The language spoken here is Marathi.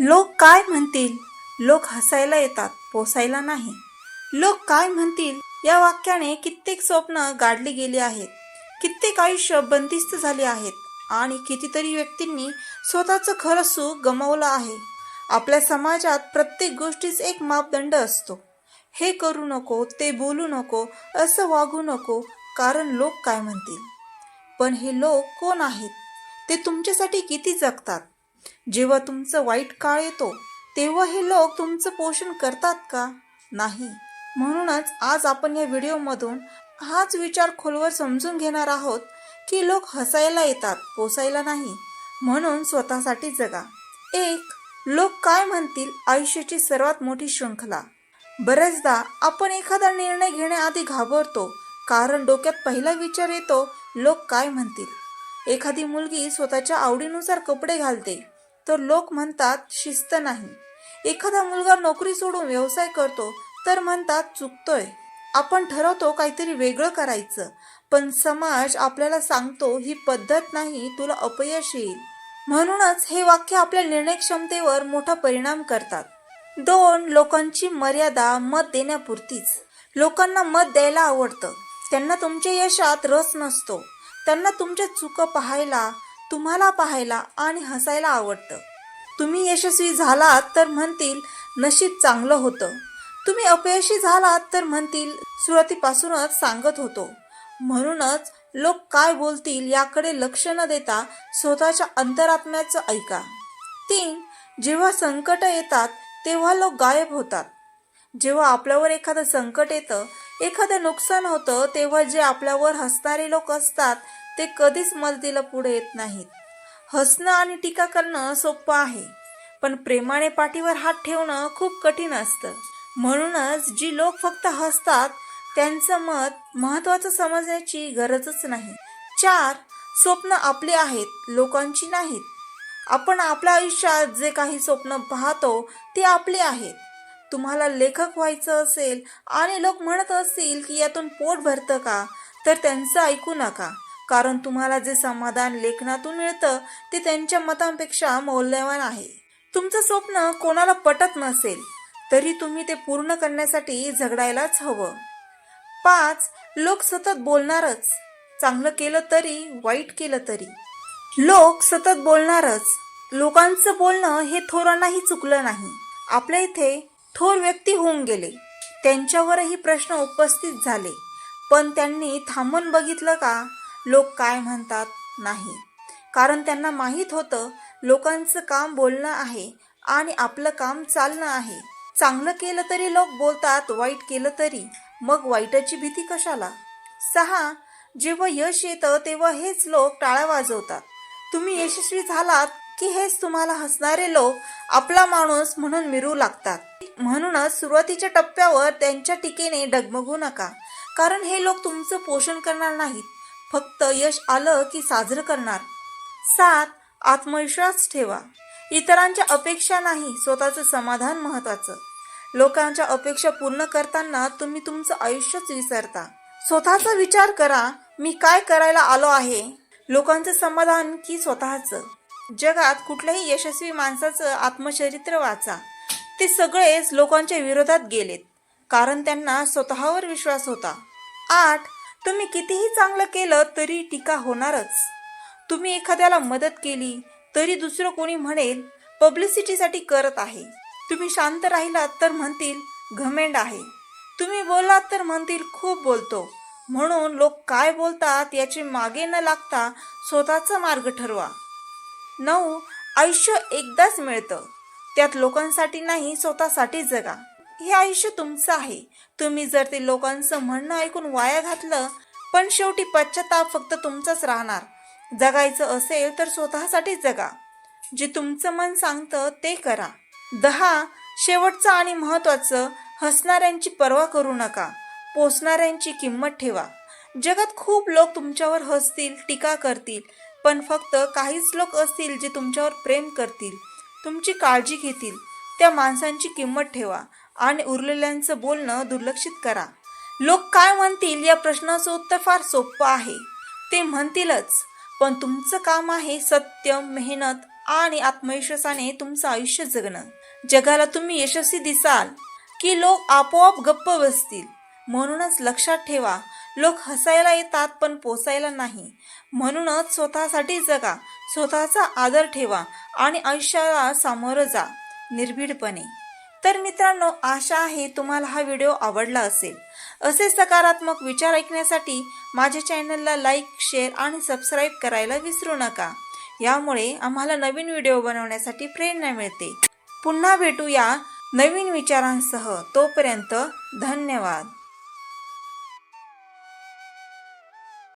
लोक काय म्हणतील? लोक हसायला येतात पोसायला नाही. लोक काय म्हणतील? या वाक्याने कित्येक स्वप्न गाडली गेली आहेत. कित्येक आयुष्य बंदिस्त झाले आहेत आणि कितीतरी व्यक्तींनी स्वतःचं खरं सुख गमावलं आहे. आपल्या समाजात प्रत्येक गोष्टीच एक मापदंड असतो. हे करू नको ते बोलू नको असं वागू नको कारण लोक काय म्हणतील? पण हे लोक कोण आहेत? ते तुमच्यासाठी किती जगतात? जेव्हा तुमचं वाईट काळ येतो तेव्हा हे लोक तुमचं पोषण करतात का? नाही. म्हणूनच आज आपण या व्हिडिओमधून हाच विचार खोलवर समजून घेणार आहोत की लोक हसायला येतात पोसायला नाही. म्हणून स्वतःसाठी जगा. एक लोक काय म्हणतील आयुष्याची सर्वात मोठी शृंखला बऱ्याचदा आपण एखादा निर्णय घेण्याआधी घाबरतो कारण डोक्यात पहिला विचार येतो लोक काय म्हणतील? एखादी मुलगी स्वतःच्या आवडीनुसार कपडे घालते तर लोक म्हणतात शिस्त नाही. एखादा मुलगा नोकरी सोडून व्यवसाय करतो तर म्हणतात चुकतोय. आपण ठरवतो काहीतरी वेगळं करायचं पण समाज आपल्याला सांगतो ही पद्धत नाही तुला अपयश येईल. म्हणूनच हे वाक्य आपल्या निर्णय क्षमतेवर मोठा परिणाम करतात. दोन लोकांची मर्यादा मत देण्यापुरतीच. लोकांना मत द्यायला आवडतं. त्यांना तुमच्या यशात रस नसतो. त्यांना तुमच्या चुका पाहायला तुम्हाला पाहायला आणि हसायला आवडतं. तुम्ही यशस्वी झालात तर म्हणतील नशीब चांगलं होतं. तुम्ही अपयशी झालात तर म्हणतील सुरुवातीपासूनच सांगत होतो. म्हणूनच लोक काय बोलतील याकडे लक्ष न देता स्वतःच्या अंतरात्म्याचं ऐका. तीन जेव्हा संकट येतात तेव्हा लोक गायब होतात. जेव्हा आपल्यावर एखादं संकट येतं एखादं नुकसान होतं तेव्हा जे आपल्यावर हसणारे लोक असतात ते कधीच मदतीला पुढे येत नाहीत. हसणं आणि टीका करणं सोपं आहे पण प्रेमाने पाठीवर हात ठेवणं खूप कठीण असतं. म्हणूनच जी लोक फक्त हसतात त्यांचं मत महत्वाचं समजण्याची गरजच नाही. चार स्वप्न आपली आहेत लोकांची नाहीत. आपण आपल्या आयुष्यात जे काही स्वप्न पाहतो ते आपले आहेत. तुम्हाला लेखक व्हायचं असेल आणि लोक म्हणत असतील की यातून पोट भरतं का तर त्यांचं ऐकू नका. कारण तुम्हाला जे समाधान लेखनातून मिळतं ते त्यांच्या मतांपेक्षा मौल्यवान आहे. तुमचं स्वप्न कोणाला पटत नसेल तरी तुम्ही ते पूर्ण करण्यासाठी झगडायलाच हवं. पाच लोक सतत बोलणारच. चांगलं केलं तरी वाईट केलं तरी. लोक सतत बोलणारच. लोकांचं बोलणं हे थोरांनाही चुकलं नाही. आपल्या इथे थोर व्यक्ती होऊन गेले. त्यांच्यावरही प्रश्न उपस्थित झाले. पण त्यांनी थांबून बघितलं का? लोक काय म्हणतात नाही. कारण त्यांना माहीत होतं लोकांचं काम बोलणं आहे आणि आपलं काम चालणं आहे. चांगलं केलं तरी लोक बोलतात वाईट केलं तरी. मग वाईटाची भीती कशाला? सहा जेव्हा यश येतं तेव्हा हेच लोक टाळ्या वाजवतात. तुम्ही यशस्वी झालात की हेच तुम्हाला हसणारे लोक आपला माणूस म्हणून मिरू लागतात. म्हणूनच सुरुवातीच्या टप्प्यावर त्यांच्या टीकेने डगमगू नका. कारण हे लोक तुमचं पोषण करणार नाहीत. फक्त यश आलं की साजरं करणार. सात आत्मविश्वास ठेवा. इतरांच्या अपेक्षा नाही स्वतःचं समाधान महत्वाचं लोकांच्या अपेक्षा पूर्ण करताना तुम्ही तुमचं आयुष्यच विसरता. स्वतःचा विचार करा मी काय करायला आलो आहे? लोकांचं समाधान की स्वतःचं? जगात कुठल्याही यशस्वी माणसाचं आत्मचरित्र वाचा. ते सगळेच लोकांच्या विरोधात गेलेत कारण त्यांना स्वतःवर विश्वास होता. आठ तुम्ही कितीही चांगलं केलं तरी टीका होणारच. तुम्ही एखाद्याला मदत केली तरी दुसरं कोणी म्हणेल पब्लिसिटीसाठी करत आहे. तुम्ही शांत राहिलात तर म्हणतील घमेंड आहे. तुम्ही बोललात तर म्हणतील खूप बोलतो. म्हणून लोक काय बोलतात याचे मागे न लागता स्वतःचा मार्ग ठरवा. नऊ आयुष्य एकदाच मिळतं. त्यात लोकांसाठी नाही स्वतःसाठी जगा. हे आयुष्य तुमचं आहे. तुम्ही जर ते लोकांचं म्हणणं ऐकून वाया घातलं पण शेवटी पश्चाताप फक्त तुमचाच राहणार. जगायचं असेल तर स्वतःसाठी जगा. जे तुमचं मन सांगतं ते करा. दहा शेवटचं आणि महत्वाचं हसणाऱ्यांची पर्वा करू नका. पोचणाऱ्यांची किंमत ठेवा. जगात खूप लोक तुमच्यावर हसतील टीका करतील पण फक्त काहीच लोक असतील जे तुमच्यावर प्रेम करतील. तुमची काळजी घेतील. त्या माणसांची किंमत ठेवा आणि उरलेल्यांचं बोलणं दुर्लक्षित करा. लोक काय म्हणतील या प्रश्नाचं उत्तर फार सोपं आहे. ते म्हणतीलच पण तुमचं काम आहे सत्य मेहनत आणि आत्मविश्वासाने तुमचं आयुष्य जगणं. जगाला तुम्ही यशस्वी दिसाल की लोक आपोआप गप्प बसतील. म्हणूनच लक्षात ठेवा लोक हसायला येतात पण पोचायला नाही. म्हणूनच स्वतःसाठी जगा स्वतःचा आदर ठेवा आणि आयुष्याला सामोरं जा निर्भीडपणे. तर मित्रांनो आशा आहे तुम्हाला हा व्हिडिओ आवडला असेल. असे सकारात्मक विचार ऐकण्यासाठी माझ्या चॅनलला लाईक शेअर आणि सबस्क्राईब करायला विसरू नका. यामुळे आम्हाला नवीन व्हिडिओ बनवण्यासाठी प्रेरणा मिळते. पुन्हा भेटूया नवीन विचारांसह. तोपर्यंत धन्यवाद.